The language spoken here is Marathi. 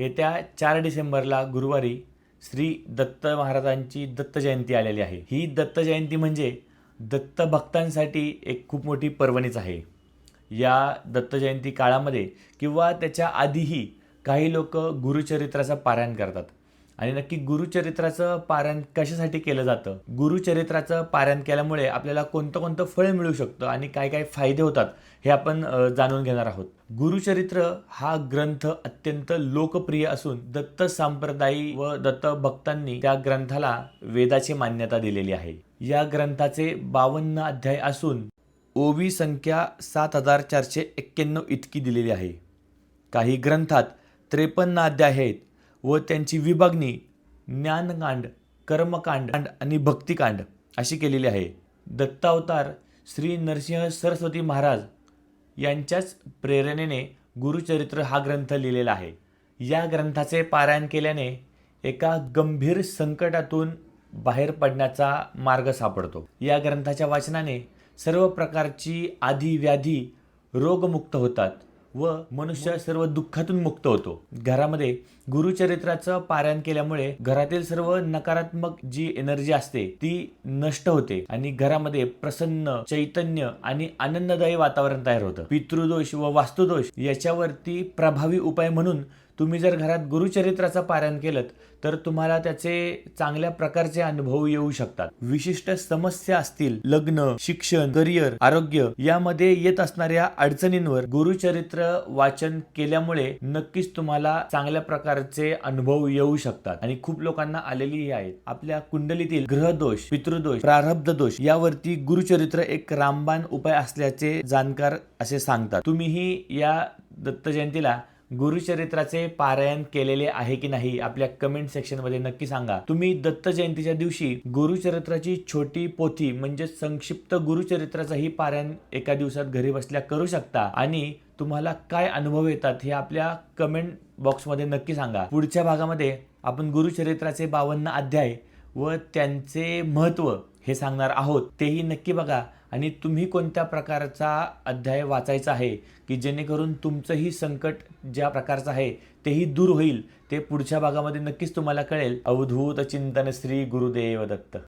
येत्या चार डिसेंबरला गुरुवारी श्री दत्त महाराजांची दत्त जयंती आलेली आहे. ही दत्त जयंती म्हणजे दत्त भक्तांसाठी एक खूप मोठी पर्वणीच आहे. या दत्त जयंती काळामध्ये किंवा त्याच्या आधीही काही लोक गुरुचरित्राचं पारायण करतात. आणि नक्की गुरुचरित्राचं पारायण कशासाठी केलं जातं? गुरुचरित्राचं पारायण केल्यामुळे आपल्याला कोणतं कोणतं फळ मिळू शकतं आणि काय काय फायदे होतात हे आपण जाणून घेणार आहोत. गुरुचरित्र हा ग्रंथ अत्यंत लोकप्रिय असून दत्त संप्रदायी व दत्त भक्तांनी त्या ग्रंथाला वेदाची मान्यता दिलेली आहे. या ग्रंथाचे बावन्न अध्याय असून ओवी संख्या सात हजार चारशे एक्क्याण्णव इतकी दिलेली आहे. काही ग्रंथात त्रेपन्न अध्याय आहेत. व त्यांची विभागणी ज्ञानकांड कर्मकांड आणि भक्तिकांड अशी केलेली आहे. दत्तावतार श्री नरसिंह सरस्वती महाराज यांच्याच प्रेरणेने गुरुचरित्र हा ग्रंथ लिहिलेला आहे. या ग्रंथाचे पारायण केल्याने एका गंभीर संकटातून बाहेर पडण्याचा मार्ग सापडतो. या ग्रंथाच्या वाचनाने सर्व प्रकारची आधी व्याधी रोगमुक्त होतात. व मनुष्य सर्व दुःखातून मुक्त होतो. घरामध्ये गुरुचरित्राचं पारायण केल्यामुळे घरातील सर्व नकारात्मक जी एनर्जी असते ती नष्ट होते आणि घरामध्ये प्रसन्न चैतन्य आणि आनंददायी वातावरण तयार होतं. पितृदोष व वास्तुदोष याच्यावरती प्रभावी उपाय म्हणून तुम्ही जर घरात गुरुचरित्राचं पारायण केलं तर तुम्हाला त्याचे चांगल्या प्रकारचे अनुभव येऊ शकतात. विशिष्ट समस्या असतील लग्न शिक्षण करिअर आरोग्य यामध्ये येत असणाऱ्या अडचणींवर गुरुचरित्र वाचन केल्यामुळे नक्कीच तुम्हाला चांगल्या प्रकारचे अनुभव येऊ शकतात. आणि खूप लोकांना आलेली आहेत. आपल्या कुंडलीतील ग्रहदोष पितृदोष प्रारब्ध दोष यावरती गुरुचरित्र एक रामबाण उपाय असल्याचे जाणकार असे सांगतात. तुम्हीही या दत्त जयंतीला गुरुचरित्राचे पारायण केलेले आहे की नाही आपल्या कमेंट सेक्शनमध्ये नक्की सांगा. तुम्ही दत्त जयंतीच्या दिवशी गुरुचरित्राची छोटी पोथी म्हणजे संक्षिप्त गुरुचरित्राचाही पारायण एका दिवसात घरी बसल्या करू शकता. आणि तुम्हाला काय अनुभव येतात हे आपल्या कमेंट बॉक्समध्ये नक्की सांगा. पुढच्या भागामध्ये आपण गुरुचरित्राचे बावन्न अध्याय व त्यांचे महत्त्व हे सांगणार आहोत. तेही नक्की बघा. आणि तुम्ही कोणत्या प्रकारचा अध्याय वाचायचा आहे की जेणेकरून तुमचंही संकट ज्या प्रकारचं आहे तेही दूर होईल ते पुढच्या भागामध्ये नक्कीच तुम्हाला कळेल. अवधूत चिंतन श्री गुरुदेव दत्त